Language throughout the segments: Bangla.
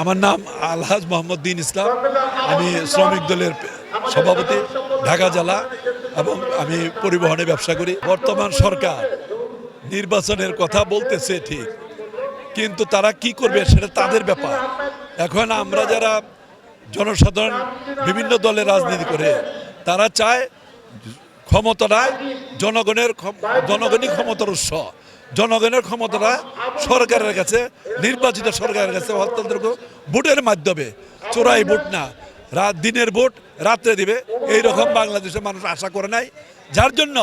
আমার নাম আলহাজ মোহাম্মদ দিন ইসলাম। আমি শ্রমিক দলের সভাপতি, ঢাকা জেলা, এবং আমি পরিবহনে ব্যবসা করি। বর্তমান সরকার নির্বাচনের কথা বলতেছে ঠিক, কিন্তু তারা কি করবে সেটা তাদের ব্যাপার। এখন আমরা যারা জনসাধারণ, বিভিন্ন দলে রাজনীতি করে, তারা চায় ক্ষমতাটা জনগণের জনগণই ক্ষমতার উৎস। জনগণের ক্ষমতাটা সরকারের কাছে, নির্বাচিত সরকারের কাছে হস্তান্তর ভোটের মাধ্যমে, চোরাই ভোট না। রাত দিনের ভোট রাত্রে দিবে। এই রকম বাংলাদেশের মানুষ আশা করে নাই। যার জন্য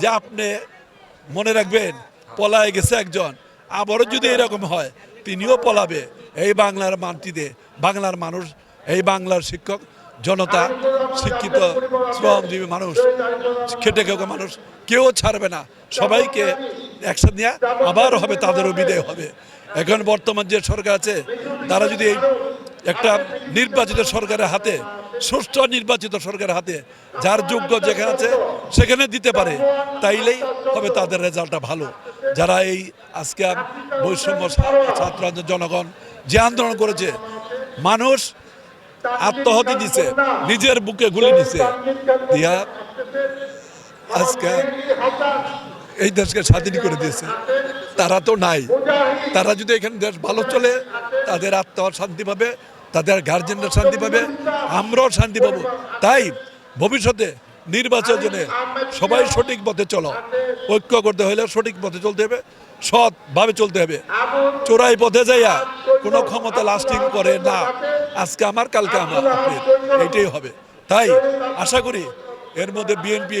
যে আপনি মনে রাখবেন, পলায় গেছে একজন। আবারও যদি এরকম হয়, তিনিও পলাবে। এই বাংলার মাটিতে বাংলার মানুষ, এই বাংলার শিক্ষক, জনতা, শিক্ষিত, শ্রমজীবী মানুষ, খেটে খেয়ে মানুষ, কেউ ছাড়বে না। সবাইকে একসাথে নিয়ে আবার হবে তাদেরও বিদায় হবে। এখন বর্তমান যে সরকার আছে, তারা যদি একটা নির্বাচিত সরকারের হাতে, সুষ্ঠু নির্বাচিত সরকারের হাতে, যার যোগ্য যেখানে আছে, সেখানে দিতে পারে, তাইলেই হবে তাদের রেজাল্টটা ভালো। যারা এই আজকে বৈষম্য ছাত্র জনগণ যে আন্দোলন করেছে, মানুষ আত্মহতি দিছে, নিজের বুকে গুলি নিছে দিয়া আজকে এই দেশকে স্বাধীন করে দিয়েছে। তারা তো নাই। তারা যদি এখানে দেশ ভালো চলে, তাদের আত্মা শান্তি পাবে, তাদের গার্জেনরা শান্তি পাবে, আমরাও শান্তি পাবো। তাই ভবিষ্যতে নির্বাচনে সবাই সঠিক পথে চলো। ঐক্য করতে হলে সঠিক পথে চলতে হবে, সৎভাবে চলতে হবে। চোরাই পথে যাইয়া কোনো ক্ষমতা লাস্টিং করে না। আজকে আমার, কালকে আমার এইটাই হবে। তাই আশা করি এর মধ্যে বিএনপি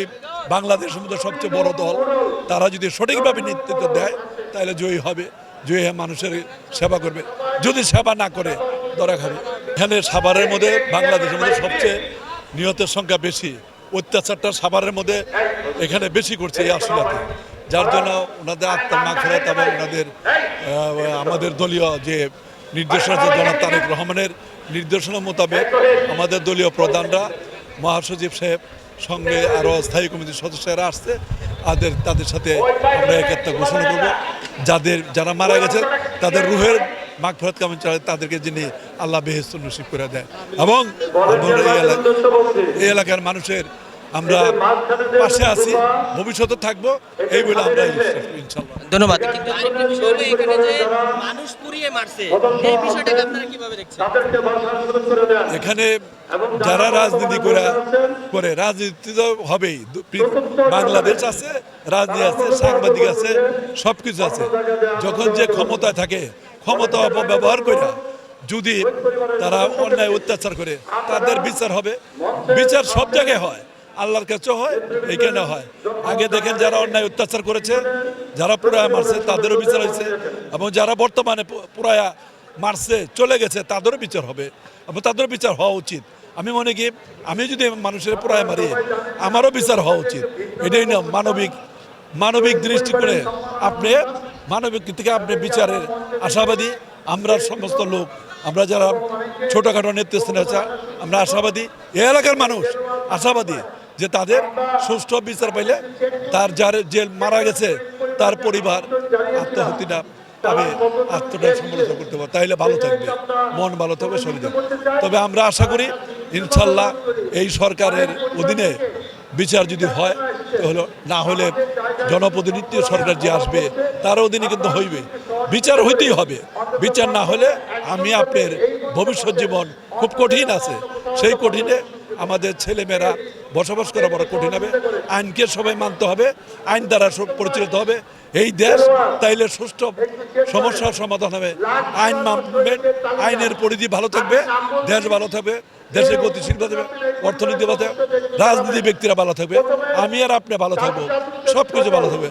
বাংলাদেশের মধ্যে সবচেয়ে বড় দল। তারা যদি সঠিকভাবে নেতৃত্ব দেয়, তাহলে জয়ী হবে। জয়ী হয়ে মানুষের সেবা করবে। যদি সেবা না করে, ধরা খাবে। এখানে সাভারের মধ্যে বাংলাদেশের মধ্যে সবচেয়ে নিহতের সংখ্যা বেশি। অত্যাচারটা সাভারের মধ্যে এখানে বেশি করছে এই আসলাতে। যার জন্য ওনাদের আত্মার না ফেরত এবং ওনাদের আমাদের দলীয় যে নির্দেশনা আছে, জনাব তারেক রহমানের নির্দেশনা মোতাবেক আমাদের দলীয় প্রধানরা, মহাসচিব সাহেব সঙ্গে আরও স্থায়ী কমিটির সদস্যরা আসছে। তাদের তাদের সাথে আমরা একাত্তা ঘোষণা করব। যাদের, যারা মারা গেছে, তাদের রুহের মাঘ ফেরত কামন তাদেরকে যিনি আল্লাহ বেহেস্ত নসিব করে দেয়। এবং এই এলাকার মানুষের আমরা পাশে আছি ভবিষ্যতে থাকব এই বলে আমরা ইনশাল্লাহ ধন্যবাদ কিন্তু আরেকটা বিষয় এখানে যে মানুষ পুড়িয়ে মারছে এই বিষয়টাকে আপনারা কীভাবে দেখছেন? এখানে যারা রাজনীতি করে করে রাজনীতি তো হবেই। বাংলাদেশ আছে রাজনীতি আছে সাংবাদিক আছে সব কিছু আছে। যখন যে ক্ষমতা থাকে ক্ষমতা অপব্যবহার করে যদি তারা অন্যায় অত্যাচার করে তাদের বিচার হবে। বিচার সব জায়গায় হয়। আল্লাহর কাছে হয় এইখানে হয়। আগে দেখেন যারা অন্যায় অত্যাচার করেছে, যারা পুরায়া মারছে, তাদেরও বিচার হয়েছে, এবং যারা বর্তমানে পুরায়া মারছে, চলে গেছে, তাদেরও বিচার হবে, এবং তাদেরও বিচার হওয়া উচিত। আমি মনে কি আমি যদি মানুষের প্রায় মারি, আমারও বিচার হওয়া উচিত। এটাই না মানবিক মানবিক দৃষ্টিকোণে আপনি, মানবিক থেকে আপনি বিচারের আশাবাদী। আমরা সমস্ত লোক, আমরা যারা ছোটোখাটো নেতৃস্থানে আছে, আমরা আশাবাদী। এই এলাকার মানুষ আশাবাদী। যে তাদের সুষ্ঠু বিচার পাইলে তার যার যে মারা গেছে, তার পরিবার আত্মহত্যা পাবে। আত্মটা সমালোচনা করতে পারবে তাইলে ভালো থাকবে। মন ভালো থাকবে, শরীর তবে আমরা আশা করি, ইনশাল্লাহ এই সরকারের অধীনে বিচার যদি হয় হলো না হলে জনপ্রতিনিধি সরকার যে আসবে, তার অধীনে কিন্তু হইবে। বিচার হইতেই হবে। বিচার না হলে আমি আপনার ভবিষ্যৎ জীবন খুব কঠিন আছে। সেই কঠিনে আমাদের ছেলেমেয়েরা বসবাস করা বড় কঠিন হবে। আইনকে সবাই মানতে হবে, আইন দ্বারা পরিচালিত হবে। এই দেশ তাইলে সুষ্ঠু সমস্যার সমাধান হবে। আইন মানবেন আইনের পরিধি ভালো থাকবে, দেশ ভালো থাকবে দেশের গতিশীল থাকবে, অর্থনীতি ভালো থাকবে, রাজনীতি ব্যক্তিরা ভালো থাকবে। আমি আর আপনি ভালো থাকব সব কিছু ভালো থাকবে।